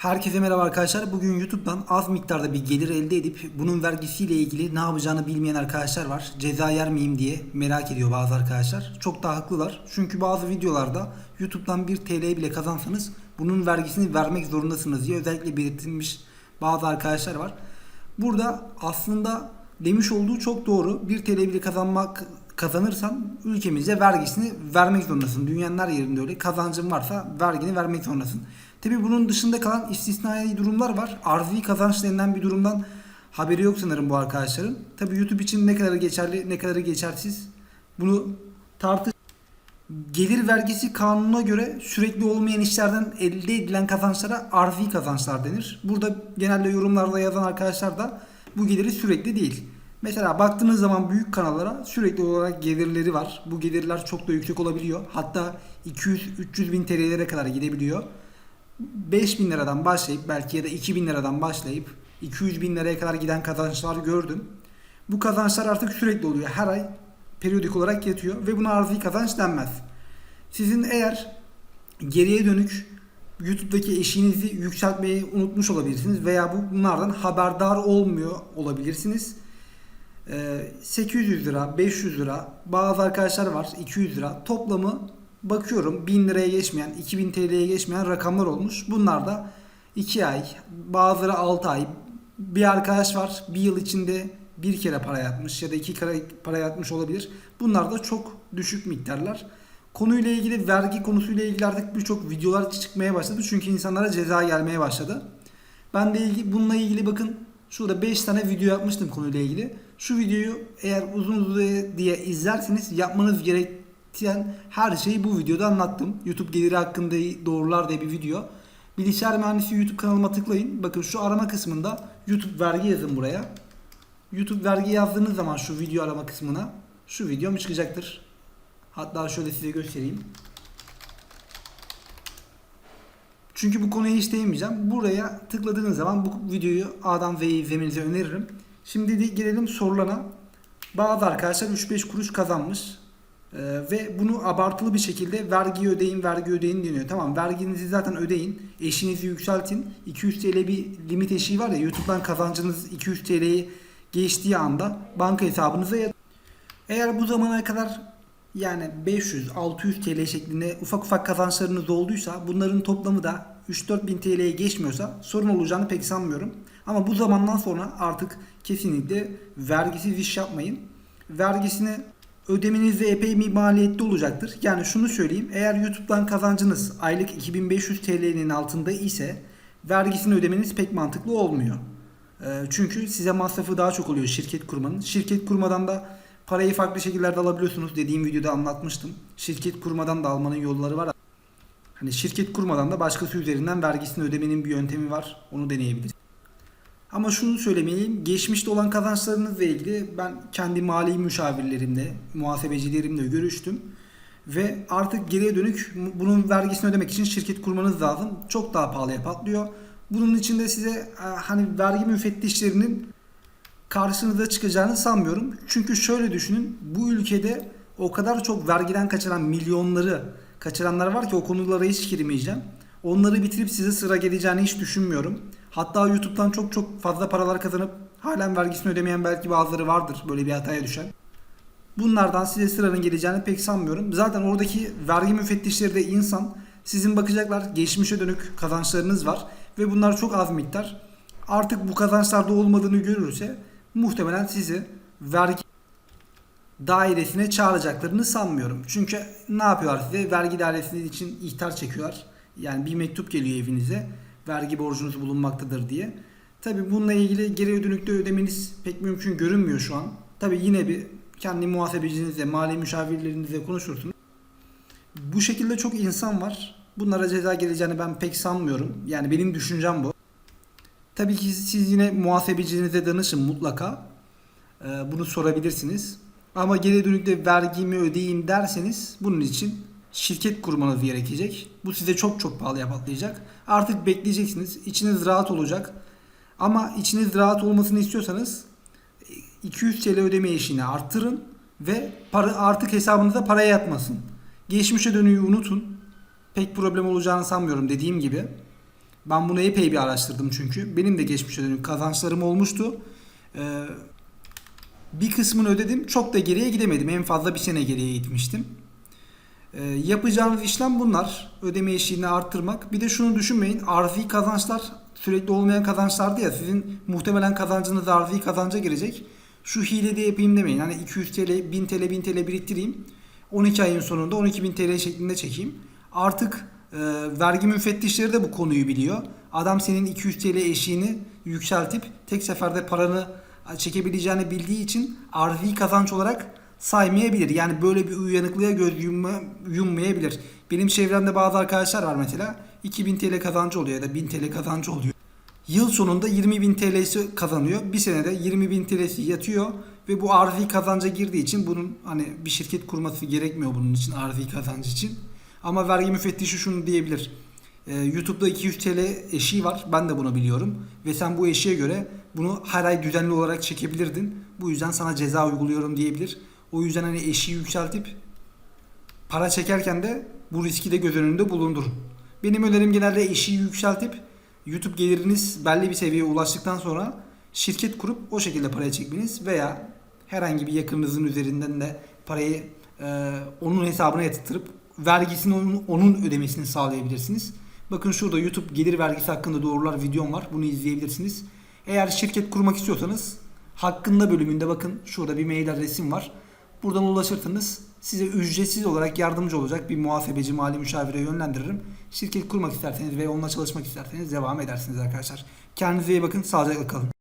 Herkese merhaba arkadaşlar. Bugün YouTube'dan az miktarda bir gelir elde edip bunun vergisiyle ilgili ne yapacağını bilmeyen arkadaşlar var. Ceza yer miyim diye merak ediyor bazı arkadaşlar. Çok da haklılar. Çünkü bazı videolarda YouTube'dan 1 TL bile kazansanız bunun vergisini vermek zorundasınız diye özellikle belirtilmiş bazı arkadaşlar var. Burada aslında demiş olduğu çok doğru. 1 TL bile kazanmak kazanırsan ülkemizde vergisini vermek zorundasın. Dünyanın her yerinde öyle. Kazancın varsa vergini vermek zorundasın. Tabi bunun dışında kalan istisnai durumlar var. Arzi kazanç denilen bir durumdan haberi yok sanırım bu arkadaşların. Tabi YouTube için ne kadar geçerli ne kadar geçersiz bunu tartış Gelir vergisi kanununa göre sürekli olmayan işlerden elde edilen kazançlara arzi kazançlar denir. Burada genelde yorumlarda yazan arkadaşlar da bu geliri sürekli değil. Mesela baktığınız zaman büyük kanallara sürekli olarak gelirleri var. Bu gelirler çok da yüksek olabiliyor. Hatta 200-300 bin TL'lere kadar gidebiliyor. 5 bin liradan başlayıp belki ya da 2 bin liradan başlayıp 200 bin liraya kadar giden kazançlar gördüm. Bu kazançlar artık sürekli oluyor. Her ay periyodik olarak yatıyor ve buna arzi kazanç denmez. Sizin eğer geriye dönük YouTube'daki eşiğinizi yükseltmeyi unutmuş olabilirsiniz veya bu bunlardan haberdar olmuyor olabilirsiniz. Ee, 800 lira, 500 lira, bazı arkadaşlar var 200 lira. Toplamı bakıyorum 1000 liraya geçmeyen, 2000 TL'ye geçmeyen rakamlar olmuş. Bunlar da 2 ay, bazıları 6 ay. Bir arkadaş var bir yıl içinde bir kere para yatmış ya da iki kere para yatmış olabilir. Bunlar da çok düşük miktarlar. Konuyla ilgili vergi konusuyla ilgili artık birçok videolar çıkmaya başladı. Çünkü insanlara ceza gelmeye başladı. Ben de ilgili, bununla ilgili bakın şurada 5 tane video yapmıştım konuyla ilgili. Şu videoyu eğer uzun uzun diye izlerseniz yapmanız gereken her şeyi bu videoda anlattım. YouTube geliri hakkında doğrular diye bir video. Bilgisayar mühendisi YouTube kanalıma tıklayın. Bakın şu arama kısmında YouTube vergi yazın buraya. YouTube vergi yazdığınız zaman şu video arama kısmına şu videom çıkacaktır. Hatta şöyle size göstereyim. Çünkü bu konuya hiç değinmeyeceğim. Buraya tıkladığınız zaman bu videoyu A'dan Z'ye izlemenizi öneririm. Şimdi de gelelim sorulana. Bazı arkadaşlar 3-5 kuruş kazanmış. Ee, ve bunu abartılı bir şekilde vergi ödeyin, vergi ödeyin deniyor. Tamam verginizi zaten ödeyin. Eşinizi yükseltin. 200 TL bir limit eşiği var ya YouTube'dan kazancınız 200 TL'yi geçtiği anda banka hesabınıza yat- Eğer bu zamana kadar yani 500-600 TL şeklinde ufak ufak kazançlarınız olduysa bunların toplamı da 3-4 bin TL'ye geçmiyorsa sorun olacağını pek sanmıyorum. Ama bu zamandan sonra artık kesinlikle vergisiz iş yapmayın. Vergisini ödemeniz de epey bir maliyetli olacaktır. Yani şunu söyleyeyim. Eğer YouTube'dan kazancınız aylık 2500 TL'nin altında ise vergisini ödemeniz pek mantıklı olmuyor. Ee, Çünkü size masrafı daha çok oluyor şirket kurmanın. Şirket kurmadan da parayı farklı şekillerde alabiliyorsunuz. Dediğim videoda anlatmıştım. Şirket kurmadan da almanın yolları var. Hani şirket kurmadan da başkası üzerinden vergisini ödemenin bir yöntemi var. Onu deneyebilirsiniz. Ama şunu söylemeliyim. Geçmişte olan kazançlarınızla ilgili ben kendi mali müşavirlerimle, muhasebecilerimle görüştüm. Ve artık geriye dönük bunun vergisini ödemek için şirket kurmanız lazım. Çok daha pahalıya patlıyor. Bunun için de size e, hani vergi müfettişlerinin karşınıza çıkacağını sanmıyorum. Çünkü şöyle düşünün. Bu ülkede o kadar çok vergiden kaçıran milyonları kaçıranlar var ki o konulara hiç girmeyeceğim. Onları bitirip size sıra geleceğini hiç düşünmüyorum. Hatta YouTube'dan çok çok fazla paralar kazanıp halen vergisini ödemeyen belki bazıları vardır böyle bir hataya düşen. Bunlardan size sıranın geleceğini pek sanmıyorum. Zaten oradaki vergi müfettişleri de insan. Sizin bakacaklar geçmişe dönük kazançlarınız var ve bunlar çok az miktar. Artık bu kazançlarda olmadığını görürse muhtemelen sizi vergi dairesine çağıracaklarını sanmıyorum. Çünkü ne yapıyorlar size? Vergi dairesi için ihtar çekiyorlar. Yani bir mektup geliyor evinize. Vergi borcunuz bulunmaktadır diye. Tabi bununla ilgili geri dönükte ödemeniz pek mümkün görünmüyor şu an. Tabi yine bir kendi muhasebecinizle, mali müşavirlerinizle konuşursunuz. Bu şekilde çok insan var. Bunlara ceza geleceğini ben pek sanmıyorum. Yani benim düşüncem bu. Tabii ki siz yine muhasebecinize danışın mutlaka. Ee, bunu sorabilirsiniz. Ama geri dönükte vergimi ödeyeyim derseniz bunun için şirket kurmanız gerekecek. Bu size çok çok pahalıya patlayacak. Artık bekleyeceksiniz. İçiniz rahat olacak. Ama içiniz rahat olmasını istiyorsanız 200 TL ödeme eşiğini arttırın ve para artık hesabınıza para yatmasın. Geçmişe dönüyü unutun. Pek problem olacağını sanmıyorum dediğim gibi. Ben bunu epey bir araştırdım çünkü. Benim de geçmişe dönük kazançlarım olmuştu. Ee, bir kısmını ödedim. Çok da geriye gidemedim. En fazla bir sene geriye gitmiştim. Ee, yapacağınız işlem bunlar. Ödeme eşiğini arttırmak. Bir de şunu düşünmeyin. Arzi kazançlar sürekli olmayan kazançlardı ya. Sizin muhtemelen kazancınız arzi kazanca girecek. Şu hilede yapayım demeyin. Hani 200 TL, 1000 TL, 1000 TL biriktireyim. 12 ayın sonunda 12.000 TL şeklinde çekeyim. Artık e, vergi müfettişleri de bu konuyu biliyor. Adam senin 200 TL eşiğini yükseltip tek seferde paranı çekebileceğini bildiği için arzi kazanç olarak saymayabilir. Yani böyle bir uyanıklığa göz yumma, yummayabilir. Benim çevremde bazı arkadaşlar var mesela 2000 TL kazancı oluyor ya da 1000 TL kazancı oluyor. Yıl sonunda 20.000 TL'si kazanıyor. Bir senede 20.000 TL'si yatıyor ve bu arzi kazanca girdiği için bunun hani bir şirket kurması gerekmiyor bunun için arzi kazancı için. Ama vergi müfettişi şunu diyebilir. Ee, YouTube'da 200 TL eşiği var. Ben de bunu biliyorum. Ve sen bu eşiğe göre bunu her ay düzenli olarak çekebilirdin. Bu yüzden sana ceza uyguluyorum diyebilir. O yüzden hani eşiği yükseltip para çekerken de bu riski de göz önünde bulundurun. Benim önerim genelde eşiği yükseltip YouTube geliriniz belli bir seviyeye ulaştıktan sonra şirket kurup o şekilde paraya çekmeniz veya herhangi bir yakınınızın üzerinden de parayı e, onun hesabına yatırıp vergisini onun, onun ödemesini sağlayabilirsiniz. Bakın şurada YouTube gelir vergisi hakkında doğrular videom var. Bunu izleyebilirsiniz. Eğer şirket kurmak istiyorsanız hakkında bölümünde bakın şurada bir mail adresim var. Buradan ulaşırsanız size ücretsiz olarak yardımcı olacak bir muhasebeci mali müşavire yönlendiririm. Şirket kurmak isterseniz ve onunla çalışmak isterseniz devam edersiniz arkadaşlar. Kendinize iyi bakın, sağlıcakla kalın.